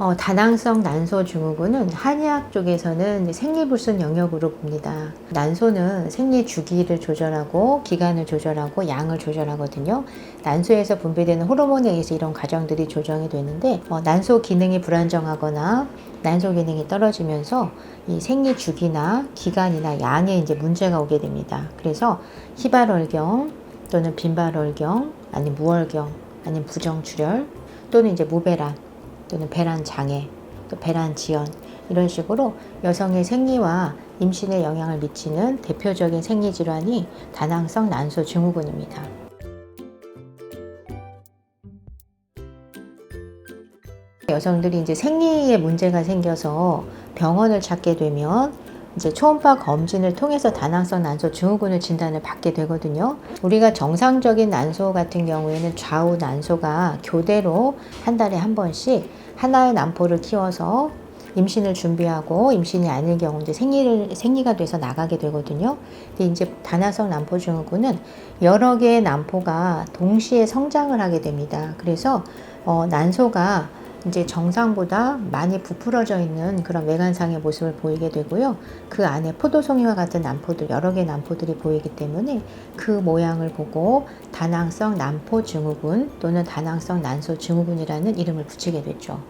어, 다낭성 난소 증후군은 한의학 쪽에서는 생리불순 영역으로 봅니다. 난소는 생리 주기를 조절하고 기간을 조절하고 양을 조절하거든요. 난소에서 분비되는 호르몬에 의해서 이런 과정들이 조정이 되는데 어, 난소 기능이 불안정하거나 난소 기능이 떨어지면서 이 생리 주기나 기간이나 양에 이제 문제가 오게 됩니다. 그래서 희발월경 또는 빈발월경 아니면 무월경 아니면 부정출혈 또는 이제 무배란 또는 배란 장애, 또 배란 지연 이런 식으로 여성의 생리와 임신에 영향을 미치는 대표적인 생리 질환이 다낭성 난소 증후군입니다. 여성들이 이제 생리에 문제가 생겨서 병원을 찾게 되면 이제 초음파 검진을 통해서 다낭성 난소 증후군을 진단을 받게 되거든요. 우리가 정상적인 난소 같은 경우에는 좌우 난소가 교대로 한 달에 한 번씩 하나의 난포를 키워서 임신을 준비하고 임신이 아닐 경우 이제 생리를 생리가 돼서 나가게 되거든요. 근데 이제 다낭성 난포 증후군은 여러 개의 난포가 동시에 성장을 하게 됩니다. 그래서 어, 난소가 이제 정상보다 많이 부풀어져 있는 그런 외관상의 모습을 보이게 되고요. 그 안에 포도송이와 같은 난포들, 여러 개의 난포들이 보이기 때문에 그 모양을 보고 다낭성 난포 증후군 또는 다낭성 난소 증후군이라는 이름을 붙이게 됐죠.